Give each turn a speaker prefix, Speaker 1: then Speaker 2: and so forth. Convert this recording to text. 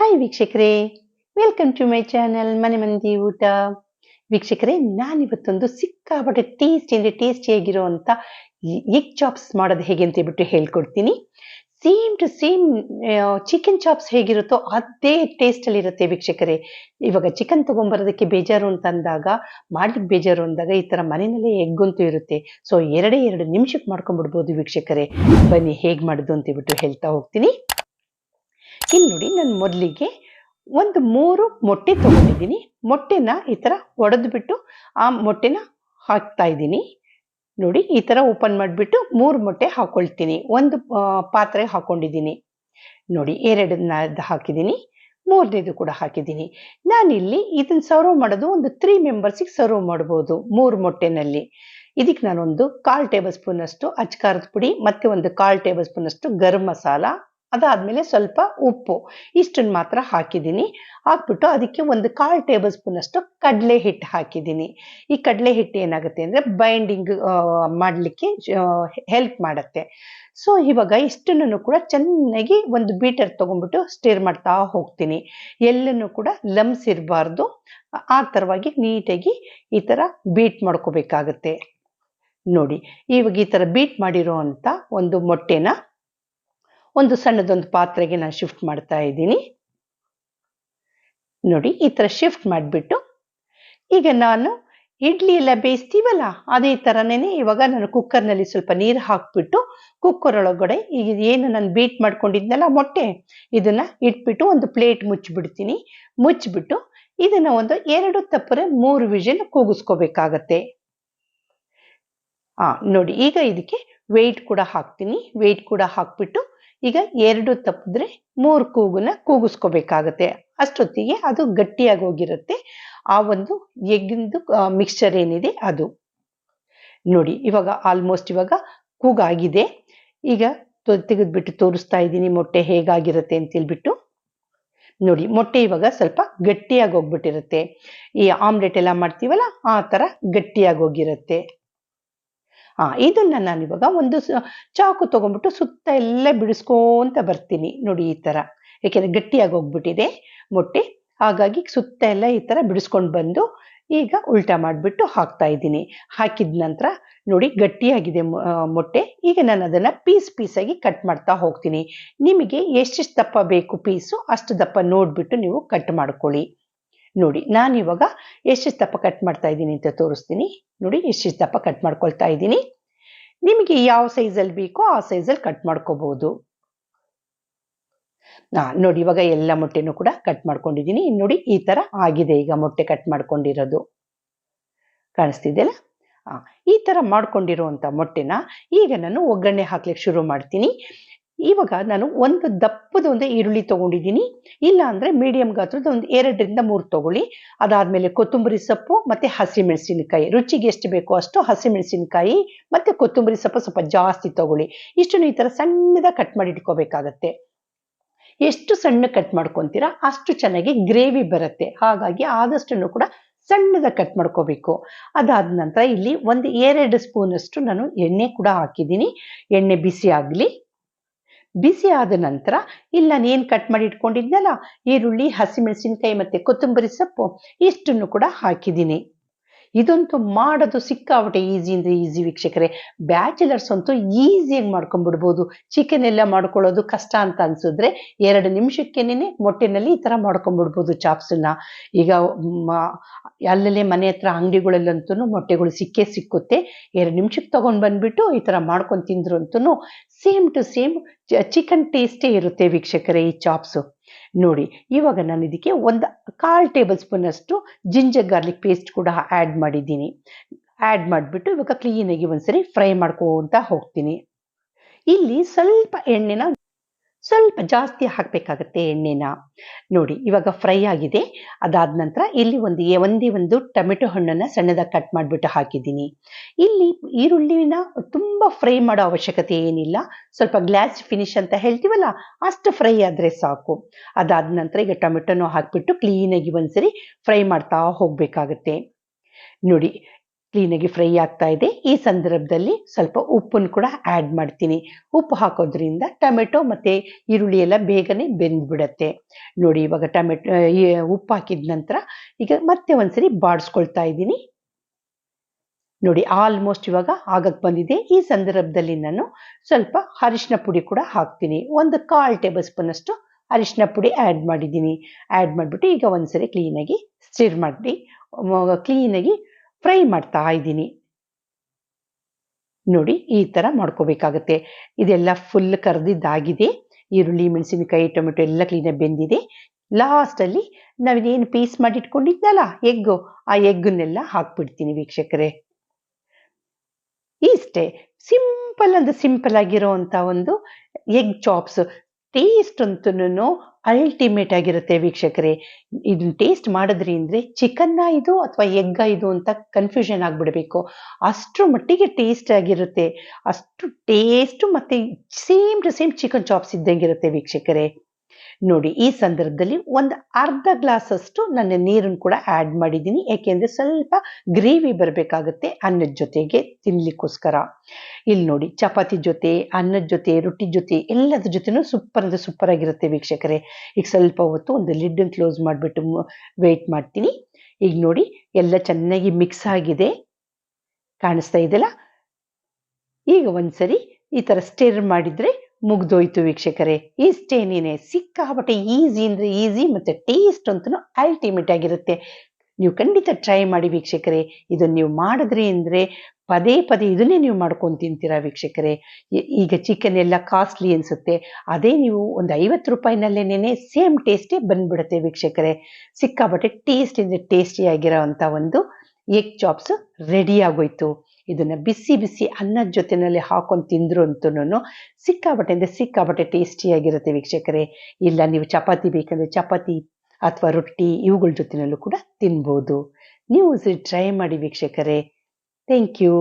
Speaker 1: Hi ವೀಕ್ಷಕರೇ. Welcome to my channel ಮನೆ ಮಂದಿ ಊಟ ವೀಕ್ಷಕರೇ, ನಾನಿವತ್ತೊಂದು ಸಿಕ್ಕಾಪಟ್ಟೆ ಟೇಸ್ಟಿ ಅಂದರೆ ಟೇಸ್ಟಿಯಾಗಿರುವಂಥ ಎಗ್ ಚಾಪ್ಸ್ ಮಾಡೋದು ಹೇಗೆ ಅಂತ ಹೇಳ್ಬಿಟ್ಟು ಹೇಳ್ಕೊಡ್ತೀನಿ. Same to same chicken chops ಹೇಗಿರುತ್ತೋ ಅದೇ ಟೇಸ್ಟಲ್ಲಿ ಇರುತ್ತೆ ವೀಕ್ಷಕರೇ. ಇವಾಗ ಚಿಕನ್ ತೊಗೊಂಬರೋದಕ್ಕೆ ಬೇಜಾರು ಅಂತ ಅಂದಾಗ, ಮಾಡ್ಲಿಕ್ಕೆ ಬೇಜಾರು ಅಂದಾಗ ಈ ಥರ ಮನೆಯಲ್ಲೇ ಎಗ್ ಅಂತೂ ಇರುತ್ತೆ. ಸೊ ಎರಡೇ ಎರಡು ನಿಮಿಷಕ್ಕೆ ಮಾಡ್ಕೊಂಡ್ಬಿಡ್ಬೋದು ವೀಕ್ಷಕರೇ. ಬನ್ನಿ ಹೇಗೆ ಮಾಡೋದು ಅಂತ ಹೇಳ್ಬಿಟ್ಟು ಹೇಳ್ತಾ ಹೋಗ್ತೀನಿ. ಇಲ್ಲಿ ನೋಡಿ ನಾನು ಮೊದಲಿಗೆ ಒಂದು ಮೂರು ಮೊಟ್ಟೆ ತೊಗೊಂಡಿದ್ದೀನಿ. ಮೊಟ್ಟೆನ ಈ ಥರ ಒಡೆದ್ಬಿಟ್ಟು ಆ ಮೊಟ್ಟೆನ ಹಾಕ್ತಾ ಇದ್ದೀನಿ. ನೋಡಿ ಈ ಥರ ಓಪನ್ ಮಾಡಿಬಿಟ್ಟು ಮೂರು ಮೊಟ್ಟೆ ಹಾಕ್ಕೊಳ್ತೀನಿ ಒಂದು ಪಾತ್ರೆ ಹಾಕ್ಕೊಂಡಿದ್ದೀನಿ ನೋಡಿ ಎರಡನ್ನ ಅದ್ ಹಾಕಿದ್ದೀನಿ. ಮೂರನೇದು ಕೂಡ ಹಾಕಿದ್ದೀನಿ. ನಾನಿಲ್ಲಿ ಇದನ್ನ ಸರ್ವ್ ಮಾಡೋದು ಒಂದು ತ್ರೀ ಮೆಂಬರ್ಸಿಗೆ ಸರ್ವ್ ಮಾಡ್ಬೋದು ಮೂರು ಮೊಟ್ಟೆನಲ್ಲಿ. ಇದಕ್ಕೆ ನಾನೊಂದು ಕಾಲು ಟೇಬಲ್ ಸ್ಪೂನಷ್ಟು ಅಚ್ಕಾರದ ಪುಡಿ, ಮತ್ತು ಒಂದು ಕಾಲು ಟೇಬಲ್ ಸ್ಪೂನಷ್ಟು ಗರಂ ಮಸಾಲ ಅದಾದ್ಮೇಲೆ ಸ್ವಲ್ಪ ಉಪ್ಪು. ಇಷ್ಟನ್ನು ಮಾತ್ರ ಹಾಕಿದ್ದೀನಿ. ಹಾಕ್ಬಿಟ್ಟು ಅದಕ್ಕೆ ಒಂದು ಕಾಲು ಟೇಬಲ್ ಸ್ಪೂನ್ ಅಷ್ಟು ಕಡಲೆ ಹಿಟ್ಟು ಹಾಕಿದ್ದೀನಿ. ಈ ಕಡಲೆ ಹಿಟ್ಟು ಏನಾಗುತ್ತೆ ಅಂದರೆ ಬೈಂಡಿಂಗ್ ಮಾಡಲಿಕ್ಕೆ ಹೆಲ್ಪ್ ಮಾಡುತ್ತೆ. ಸೊ ಇವಾಗ ಇಷ್ಟನ್ನು ಕೂಡ ಚೆನ್ನಾಗಿ ಒಂದು ಬೀಟರ್ ತೊಗೊಂಡ್ಬಿಟ್ಟು ಸ್ಟೇರ್ ಮಾಡ್ತಾ ಹೋಗ್ತೀನಿ. ಎಲ್ಲನೂ ಕೂಡ ಲಮ್ಸ್ ಇರಬಾರ್ದು. ಆ ಥರವಾಗಿ ನೀಟಾಗಿ ಈ ಥರ ಬೀಟ್ ಮಾಡ್ಕೋಬೇಕಾಗತ್ತೆ. ನೋಡಿ, ಇವಾಗ ಈ ಥರ ಬೀಟ್ ಮಾಡಿರೋ ಅಂಥ ಒಂದು ಮೊಟ್ಟೆನ ಒಂದು ಸಣ್ಣದೊಂದು ಪಾತ್ರೆಗೆ ನಾನು ಶಿಫ್ಟ್ ಮಾಡ್ತಾ ಇದ್ದೀನಿ. ನೋಡಿ, ಈ ಥರ ಶಿಫ್ಟ್ ಮಾಡಿಬಿಟ್ಟು ಈಗ ನಾನು ಇಡ್ಲಿ ಎಲ್ಲ ಬೇಯಿಸ್ತೀವಲ್ಲ, ಅದೇ ಥರನೇ ಇವಾಗ ನಾನು ಕುಕ್ಕರ್ನಲ್ಲಿ ಸ್ವಲ್ಪ ನೀರು ಹಾಕ್ಬಿಟ್ಟು ಕುಕ್ಕರ್ ಒಳಗಡೆ ಈಗ ಏನು ನಾನು ಬೀಟ್ ಮಾಡ್ಕೊಂಡಿದ್ನಲ್ಲ ಮೊಟ್ಟೆ, ಇದನ್ನು ಇಟ್ಬಿಟ್ಟು ಒಂದು ಪ್ಲೇಟ್ ಮುಚ್ಚಿಬಿಡ್ತೀನಿ. ಮುಚ್ಚಿಬಿಟ್ಟು ಇದನ್ನು ಒಂದು ಎರಡು ತಪ್ಪರೆ ಮೂರು ವಿಷಲ್ ಕೂಗಿಸ್ಕೋಬೇಕಾಗತ್ತೆ. ಹಾಂ ನೋಡಿ, ಈಗ ಇದಕ್ಕೆ ವೆಯ್ಟ್ ಕೂಡ ಹಾಕ್ತೀನಿ. ವೆಯ್ಟ್ ಕೂಡ ಹಾಕ್ಬಿಟ್ಟು ಈಗ ಎರಡು ತಪ್ಪಿದ್ರೆ ಮೂರು ಕೂಗುನ ಕೂಗಿಸ್ಕೋಬೇಕಾಗತ್ತೆ. ಅಷ್ಟೊತ್ತಿಗೆ ಅದು ಗಟ್ಟಿಯಾಗಿ ಹೋಗಿರುತ್ತೆ. ಆ ಒಂದು ಎಗ್ಗಿಂದು ಮಿಕ್ಸ್ಚರ್ ಏನಿದೆ ಅದು. ನೋಡಿ, ಇವಾಗ ಆಲ್ಮೋಸ್ಟ್ ಇವಾಗ ಕೂಗಾಗಿದೆ. ಈಗ ತೆಗೆದ್ಬಿಟ್ಟು ತೋರಿಸ್ತಾ ಇದ್ದೀನಿ ಮೊಟ್ಟೆ ಹೇಗಾಗಿರುತ್ತೆ ಅಂತ ಹೇಳ್ಬಿಟ್ಟು ನೋಡಿ, ಮೊಟ್ಟೆ ಇವಾಗ ಸ್ವಲ್ಪ ಗಟ್ಟಿಯಾಗಿ ಹೋಗ್ಬಿಟ್ಟಿರುತ್ತೆ. ಈ ಆಮ್ಲೆಟ್ ಎಲ್ಲ ಮಾಡ್ತೀವಲ್ಲ, ಆ ಥರ ಗಟ್ಟಿಯಾಗಿ ಹೋಗಿರುತ್ತೆ. ಆ, ಇದನ್ನ ನಾನು ಇವಾಗ ಒಂದು ಚಾಕು ತಗೊಂಡ್ಬಿಟ್ಟು ಸುತ್ತ ಎಲ್ಲ ಬಿಡಿಸ್ಕೊಂತ ಬರ್ತೀನಿ ನೋಡಿ ಈ ತರ. ಯಾಕೆಂದ್ರೆ ಗಟ್ಟಿಯಾಗಿ ಹೋಗ್ಬಿಟ್ಟಿದೆ ಮೊಟ್ಟೆ. ಹಾಗಾಗಿ ಸುತ್ತ ಎಲ್ಲ ಈ ತರ ಬಿಡಿಸ್ಕೊಂಡು ಬಂದು ಈಗ ಉಲ್ಟಾ ಮಾಡಿಬಿಟ್ಟು ಹಾಕ್ತಾ ಇದ್ದೀನಿ. ಹಾಕಿದ ನಂತರ ನೋಡಿ ಗಟ್ಟಿಯಾಗಿದೆ ಮೊಟ್ಟೆ. ಈಗ ನಾನು ಅದನ್ನು ಪೀಸ್ ಪೀಸಾಗಿ ಕಟ್ ಮಾಡ್ತಾ ಹೋಗ್ತೀನಿ. ನಿಮಗೆ ಎಷ್ಟೆಷ್ಟು ದಪ್ಪ ಬೇಕು ಪೀಸು ಅಷ್ಟು ದಪ್ಪ ನೋಡಿಬಿಟ್ಟು ನೀವು ಕಟ್ ಮಾಡ್ಕೊಳ್ಳಿ. ನೋಡಿ, ನಾನು ಇವಾಗ ಎಷ್ಟು ದಪ್ಪ ಕಟ್ ಮಾಡ್ತಾ ಇದ್ದೀನಿ ಅಂತ ತೋರಿಸ್ತೀನಿ. ನೋಡಿ, ಎಷ್ಟು ದಪ್ಪ ಕಟ್ ಮಾಡ್ಕೊಳ್ತಾ ಇದ್ದೀನಿ. ನಿಮಗೆ ಯಾವ ಸೈಜಲ್ಲಿ ಬೇಕೋ ಆ ಸೈಜಲ್ಲಿ ಕಟ್ ಮಾಡ್ಕೋಬಹುದು ನೋಡಿ, ಇವಾಗ ಎಲ್ಲ ಮೊಟ್ಟೆನೂ ಕೂಡ ಕಟ್ ಮಾಡ್ಕೊಂಡಿದ್ದೀನಿ. ನೋಡಿ, ಈ ತರ ಆಗಿದೆ ಈಗ ಮೊಟ್ಟೆ ಕಟ್ ಮಾಡ್ಕೊಂಡಿರೋದು. ಕಾಣಿಸ್ತಿದೆಯಲ್ಲ? ಈ ತರ ಮಾಡ್ಕೊಂಡಿರುವಂತ ಮೊಟ್ಟೆನ ಈಗ ನಾನು ಒಗ್ಗರಣೆ ಹಾಕ್ಲಿಕ್ಕೆ ಶುರು ಮಾಡ್ತೀನಿ. ಇವಾಗ ನಾನು ಒಂದು ದಪ್ಪದ ಒಂದು ಈರುಳ್ಳಿ ತಗೊಂಡಿದ್ದೀನಿ. ಇಲ್ಲ ಅಂದ್ರೆ ಮೀಡಿಯಂ ಗಾತ್ರದ ಒಂದು ಎರಡರಿಂದ ಮೂರು ತಗೊಳ್ಳಿ. ಅದಾದ್ಮೇಲೆ ಕೊತ್ತಂಬರಿ ಸೊಪ್ಪು ಮತ್ತೆ ಹಸಿಮೆಣಸಿನಕಾಯಿ. ರುಚಿಗೆ ಎಷ್ಟು ಬೇಕೋ ಅಷ್ಟು ಹಸಿಮೆಣಸಿನಕಾಯಿ ಮತ್ತೆ ಕೊತ್ತಂಬರಿ ಸೊಪ್ಪು ಸ್ವಲ್ಪ ಜಾಸ್ತಿ ತಗೊಳ್ಳಿ. ಇಷ್ಟನ್ನು ಈ ತರ ಸಣ್ಣದ ಕಟ್ ಮಾಡಿ ಇಟ್ಕೋಬೇಕಾಗತ್ತೆ. ಎಷ್ಟು ಸಣ್ಣ ಕಟ್ ಮಾಡ್ಕೊಂತೀರಾ ಅಷ್ಟು ಚೆನ್ನಾಗಿ ಗ್ರೇವಿ ಬರುತ್ತೆ. ಹಾಗಾಗಿ ಆದಷ್ಟನ್ನು ಕೂಡ ಸಣ್ಣದ ಕಟ್ ಮಾಡ್ಕೋಬೇಕು. ಅದಾದ ನಂತರ ಇಲ್ಲಿ ಒಂದು ಎರಡು ಸ್ಪೂನಷ್ಟು ನಾನು ಎಣ್ಣೆ ಕೂಡ ಹಾಕಿದ್ದೀನಿ. ಎಣ್ಣೆ ಬಿಸಿ ಆಗಲಿ ಬಿಸಿ ಆದ ನಂತರ, ಇಲ್ಲ ನಾನು ಕಟ್ ಮಾಡಿ ಇಟ್ಕೊಂಡಿದ್ನಲ್ಲ, ಈರುಳ್ಳಿ, ಹಸಿಮೆಣಸಿನಕಾಯಿ ಮತ್ತೆ ಕೊತ್ತಂಬರಿ ಸೊಪ್ಪು, ಇಷ್ಟನ್ನು ಕೂಡ ಹಾಕಿದ್ದೀನಿ. ಇದಂತೂ ಮಾಡೋದು ಸಿಕ್ಕಾಪಟ್ಟೆ ಈಸಿ ಅಂದರೆ ಈಸಿ ವೀಕ್ಷಕರೇ. ಬ್ಯಾಚುಲರ್ಸ್ ಅಂತೂ ಈಸಿಯಾಗಿ ಮಾಡ್ಕೊಂಡ್ಬಿಡ್ಬೋದು. ಚಿಕನ್ ಎಲ್ಲ ಮಾಡ್ಕೊಳ್ಳೋದು ಕಷ್ಟ ಅಂತ ಅನ್ಸಿದ್ರೆ ಎರಡು ನಿಮಿಷಕ್ಕೇನೆ ಮೊಟ್ಟೆನಲ್ಲಿ ಈ ಥರ ಮಾಡ್ಕೊಂಡ್ಬಿಡ್ಬೋದು ಚಾಪ್ಸನ್ನ ಈಗ ಅಲ್ಲಲ್ಲೇ ಮನೆ ಹತ್ರ ಅಂಗಡಿಗಳಲ್ಲಂತೂ ಮೊಟ್ಟೆಗಳು ಸಿಕ್ಕೇ ಸಿಕ್ಕುತ್ತೆ. ಎರಡು ನಿಮಿಷಕ್ಕೆ ತೊಗೊಂಡು ಬಂದ್ಬಿಟ್ಟು ಈ ಥರ ಮಾಡ್ಕೊಂಡು ತಿಂದ್ರು ಅಂತೂ ಸೇಮ್ ಟು ಸೇಮ್ ಚಿಕನ್ ಟೇಸ್ಟೇ ಇರುತ್ತೆ ವೀಕ್ಷಕರೇ ಈ ಚಾಪ್ಸು ನೋಡಿ, ಇವಾಗ ನಾನು ಇದಕ್ಕೆ ಒಂದು ಕಾಲು ಟೇಬಲ್ ಸ್ಪೂನ್ ಅಷ್ಟು ಜಿಂಜರ್ ಗಾರ್ಲಿಕ್ ಪೇಸ್ಟ್ ಕೂಡ ಆ್ಯಡ್ ಮಾಡಿದ್ದೀನಿ. ಆ್ಯಡ್ ಮಾಡಿಬಿಟ್ಟು ಇವಾಗ ಕ್ಲೀನಾಗಿ ಒಂದ್ಸರಿ ಫ್ರೈ ಮಾಡ್ಕೋತ ಹೋಗ್ತೀನಿ. ಇಲ್ಲಿ ಸ್ವಲ್ಪ ಎಣ್ಣೆನ ಸ್ವಲ್ಪ ಜಾಸ್ತಿ ಹಾಕಬೇಕಾಗತ್ತೆ ಎಣ್ಣೆನ. ನೋಡಿ, ಇವಾಗ ಫ್ರೈ ಆಗಿದೆ. ಅದಾದ ನಂತರ ಇಲ್ಲಿ ಒಂದು ಒಂದೇ ಒಂದು ಟೊಮೆಟೊ ಹಣ್ಣನ್ನು ಸಣ್ಣದಾಗಿ ಕಟ್ ಮಾಡಿಬಿಟ್ಟು ಹಾಕಿದ್ದೀನಿ. ಇಲ್ಲಿ ಈರುಳ್ಳಿನ ತುಂಬ ಫ್ರೈ ಮಾಡೋ ಅವಶ್ಯಕತೆ ಏನಿಲ್ಲ. ಸ್ವಲ್ಪ ಗ್ಲಾಸ್ ಫಿನಿಶ್ ಅಂತ ಹೇಳ್ತೀವಲ್ಲ, ಅಷ್ಟು ಫ್ರೈ ಆದರೆ ಸಾಕು. ಅದಾದ ನಂತರ ಈಗ ಟೊಮೆಟೊನೂ ಹಾಕಿಬಿಟ್ಟು ಕ್ಲೀನಾಗಿ ಒಂದ್ಸರಿ ಫ್ರೈ ಮಾಡ್ತಾ ಹೋಗಬೇಕಾಗತ್ತೆ. ನೋಡಿ ಕ್ಲೀನಾಗಿ ಫ್ರೈ ಆಗ್ತಾ ಇದೆ. ಈ ಸಂದರ್ಭದಲ್ಲಿ ಸ್ವಲ್ಪ ಉಪ್ಪನ್ನು ಕೂಡ ಆ್ಯಡ್ ಮಾಡ್ತೀನಿ. ಉಪ್ಪು ಹಾಕೋದ್ರಿಂದ ಟೊಮೆಟೊ ಮತ್ತು ಈರುಳ್ಳಿ ಎಲ್ಲ ಬೇಗನೆ ಬೆಂದ್ಬಿಡತ್ತೆ. ನೋಡಿ, ಇವಾಗ ಟೊಮೆಟೊ ಉಪ್ಪು ಹಾಕಿದ ನಂತರ ಈಗ ಮತ್ತೆ ಒಂದ್ಸರಿ ಬಾಡಿಸ್ಕೊಳ್ತಾ ಇದ್ದೀನಿ. ನೋಡಿ ಆಲ್ಮೋಸ್ಟ್ ಇವಾಗ ಆಗಕ್ಕೆ ಬಂದಿದೆ. ಈ ಸಂದರ್ಭದಲ್ಲಿ ನಾನು ಸ್ವಲ್ಪ ಅರಿಶಿನ ಪುಡಿ ಕೂಡ ಹಾಕ್ತೀನಿ. ಒಂದು ಕಾಲು ಟೇಬಲ್ ಸ್ಪೂನ್ ಅಷ್ಟು ಅರಿಶಿನ ಪುಡಿ ಆ್ಯಡ್ ಮಾಡಿದ್ದೀನಿ. ಆ್ಯಡ್ ಮಾಡಿಬಿಟ್ಟು ಈಗ ಒಂದ್ಸರಿ ಕ್ಲೀನಾಗಿ ಸ್ಟಿರ್ ಮಾಡಿ ಕ್ಲೀನಾಗಿ ಫ್ರೈ ಮಾಡ್ತಾ ಇದ್ದೀನಿ. ನೋಡಿ, ಈ ಥರ ಮಾಡ್ಕೋಬೇಕಾಗತ್ತೆ. ಇದೆಲ್ಲ ಫುಲ್ ಕರೆದಿದ್ದಾಗಿದೆ. ಈರುಳ್ಳಿ, ಮೆಣಸಿನಕಾಯಿ, ಟೊಮೆಟೊ ಎಲ್ಲ ಕ್ಲೀನಾಗಿ ಬೆಂದಿದೆ. ಲಾಸ್ಟಲ್ಲಿ ನಾವಿದೇನು ಪೀಸ್ ಮಾಡಿಟ್ಕೊಂಡಿದ್ನಲ್ಲ, ಎಗ್ಗು, ಆ ಎಗ್ಗನ್ನೆಲ್ಲ ಹಾಕ್ಬಿಡ್ತೀನಿ ವೀಕ್ಷಕರೇ. ಇಷ್ಟೇ ಸಿಂಪಲ್ ಅಂದ್ರೆ ಸಿಂಪಲ್ ಆಗಿರೋ ಅಂಥ ಒಂದು ಎಗ್ ಚಾಪ್ಸ್ ಟೇಸ್ಟ್ ಅಂತೂ ಅಲ್ಟಿಮೇಟ್ ಆಗಿರುತ್ತೆ ವೀಕ್ಷಕರೇ. ಇದನ್ನ ಟೇಸ್ಟ್ ಮಾಡಿದ್ರಿ ಅಂದರೆ ಚಿಕನ್ನ ಇದು ಅಥವಾ ಎಗ್ಗ ಇದು ಅಂತ ಕನ್ಫ್ಯೂಷನ್ ಆಗಿಬಿಡಬೇಕು. ಅಷ್ಟು ಮಟ್ಟಿಗೆ ಟೇಸ್ಟ್ ಆಗಿರುತ್ತೆ. ಅಷ್ಟು ಟೇಸ್ಟು ಮತ್ತು same to same chicken chops ಇದ್ದಂಗಿರುತ್ತೆ ವೀಕ್ಷಕರೇ. ನೋಡಿ, ಈ ಸಂದರ್ಭದಲ್ಲಿ ಒಂದು ಅರ್ಧ ಗ್ಲಾಸಷ್ಟು ನನ್ನ ನೀರನ್ನು ಕೂಡ ಆ್ಯಡ್ ಮಾಡಿದ್ದೀನಿ. ಏಕೆಂದರೆ ಸ್ವಲ್ಪ ಗ್ರೇವಿ ಬರಬೇಕಾಗುತ್ತೆ ಅನ್ನದ ಜೊತೆಗೆ ತಿನ್ನಲಿಕ್ಕೋಸ್ಕರ ಇಲ್ಲಿ ನೋಡಿ, ಚಪಾತಿ ಜೊತೆ, ಅನ್ನದ ಜೊತೆ, ರೊಟ್ಟಿ ಜೊತೆ ಎಲ್ಲದ್ರ ಜೊತೆನೂ ಸೂಪರ್ ಅಂದರೆ ಸೂಪರ್ ಆಗಿರುತ್ತೆ ವೀಕ್ಷಕರೇ. ಈಗ ಸ್ವಲ್ಪ ಹೊತ್ತು ಒಂದು ಲಿಡ್ಡನ್ನು ಕ್ಲೋಸ್ ಮಾಡಿಬಿಟ್ಟು ವೆಯ್ಟ್ ಮಾಡ್ತೀನಿ. ಈಗ ನೋಡಿ, ಎಲ್ಲ ಚೆನ್ನಾಗಿ ಮಿಕ್ಸ್ ಆಗಿದೆ. ಕಾಣಿಸ್ತಾ ಇದೆಯಲ್ಲ? ಈಗ ಒಂದ್ಸರಿ ಈ ಥರ ಸ್ಟಿರ್ ಮಾಡಿದರೆ ಮುಗ್ದೋಯ್ತು ವೀಕ್ಷಕರೇ. ಇಷ್ಟೇನೇನೆ ಸಿಕ್ಕಾಬಟ್ಟೆ ಈಸಿ ಅಂದರೆ ಈಸಿ ಮತ್ತು ಟೇಸ್ಟ್ ಅಂತೂ ಅಲ್ಟಿಮೇಟ್ ಆಗಿರುತ್ತೆ. ನೀವು ಖಂಡಿತ ಟ್ರೈ ಮಾಡಿ ವೀಕ್ಷಕರೇ. ಇದನ್ನು ನೀವು ಮಾಡಿದ್ರಿ ಅಂದರೆ ಪದೇ ಪದೇ ಇದನ್ನೇ ನೀವು ಮಾಡ್ಕೊಂಡು ತಿಂತೀರಾ ವೀಕ್ಷಕರೇ. ಈಗ ಚಿಕನ್ ಎಲ್ಲ ಕಾಸ್ಟ್ಲಿ ಅನಿಸುತ್ತೆ. ಅದೇ ನೀವು ಒಂದು ಐವತ್ತು ರೂಪಾಯಿನಲ್ಲೇನೆ ಸೇಮ್ ಟೇಸ್ಟೇ ಬಂದ್ಬಿಡುತ್ತೆ ವೀಕ್ಷಕರೇ. ಸಿಕ್ಕಾಬಟ್ಟೆ ಟೇಸ್ಟ್ ಅಂದರೆ ಟೇಸ್ಟಿಯಾಗಿರೋ ಅಂಥ ಒಂದು ಎಗ್ ಚಾಪ್ಸ್ ರೆಡಿ ಆಗೋಯ್ತು. ಇದನ್ನು ಬಿಸಿ ಬಿಸಿ ಅನ್ನದ ಜೊತೆಯಲ್ಲಿ ಹಾಕೊಂಡು ತಿಂದರು ಅಂತೂ ಸಿಕ್ಕಾಬಟ್ಟೆ ಅಂದರೆ ಸಿಕ್ಕಾಬಟ್ಟೆ ಟೇಸ್ಟಿಯಾಗಿರುತ್ತೆ ವೀಕ್ಷಕರೇ. ಇಲ್ಲ, ನೀವು ಚಪಾತಿ ಬೇಕಂದರೆ ಚಪಾತಿ ಅಥವಾ ರೊಟ್ಟಿ ಇವುಗಳ ಜೊತೆಯಲ್ಲೂ ಕೂಡ ತಿನ್ಬೋದು. ನೀವು ಟ್ರೈ ಮಾಡಿ ವೀಕ್ಷಕರೇ. Thank you